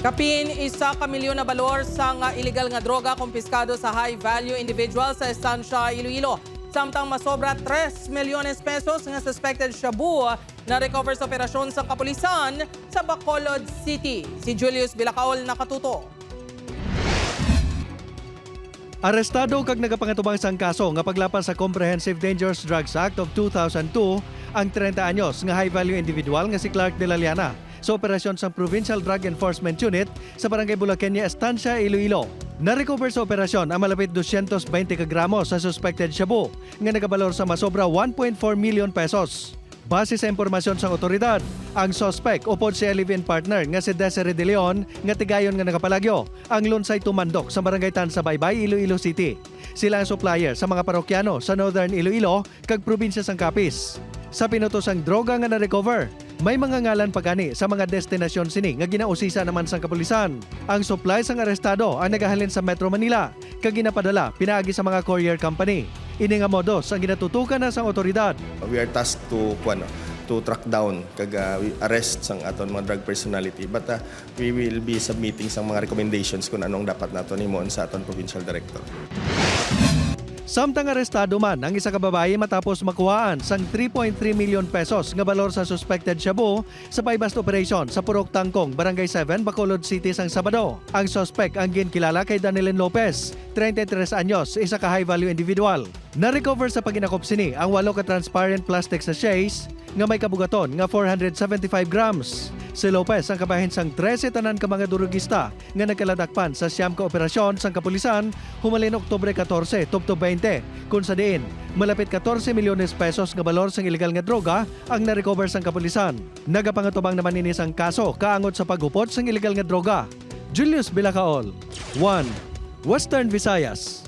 Kapin isa ka milyon na balor sa nga illegal nga droga kumpiskado sa high-value individual sa Estancia, Iloilo. Samtang masobra 3 milyones pesos nga suspected shabu na recover sa operasyon sa kapulisan sa Bacolod City. Si Julius Bilacaol nakatuto. Arestado kag nagapangatubang sang kaso nga paglapas sa Comprehensive Dangerous Drugs Act of 2002 ang 30 anyos nga high-value individual nga si Clark de la Liana sa operasyon sa Provincial Drug Enforcement Unit sa Barangay Bulaqueña, Estancia, Iloilo. Na-recover sa operasyon ang malapit 220 ka gramo sa suspected shabu nga nagabalor sa masobra 1.4 million pesos. Base sa impormasyon sa otoridad, ang suspect upod si live-in partner nga si Desiree De Leon nga tigayon nga nakapalagyo ang lunsay tumandok sa barangay Tan sa Baybay, Iloilo City. Sila ang supplier sa mga parokyano sa Northern Iloilo kag probinsya sang Capiz. Sa pinutosang droga nga na-recover, may mga ngalan pagani sa mga destinasyon sini nga ginausisa naman sang kapulisan. Ang supply sang arestado ang nagahalin sa Metro Manila kag ginapadala pinaagi sa mga courier company. Ini nga modus ang ginatutukan na sang otoridad. we are tasked to kuano to track down kag uh, arrest sang aton mga drug personality but uh, we will be submitting sang mga recommendations kung anong dapat nato nimon sa aton provincial director Samtang arestado man ang isa ka babae matapos makuhaan sang 3.3 million pesos nga balor sa suspected shabu sa buy-bust operation sa Purok Tangkong, Barangay 7, Bacolod City sang Sabado. Ang suspect ang ginkilala kay Danilin Lopez, 33 anyos, isa ka high-value individual. Na-recover sa paginakop sini ang walo ka transparent plastic sachets nga may kabugaton nga 475 grams. Si Lopez ang kabahin sang 13 tanan ka mga durugista nga nagkaladakpan sa siyam ka operasyon sang kapulisan humalin Oktubre 14 tubto 20 kung sa diin malapit 14 milyones pesos nga balor sang illegal nga droga ang na-recover sang kapulisan. Nagapangatubang naman ini sang kaso kaangot sa paghupot sang illegal nga droga. Julius Bilacaol, 1. Western Visayas.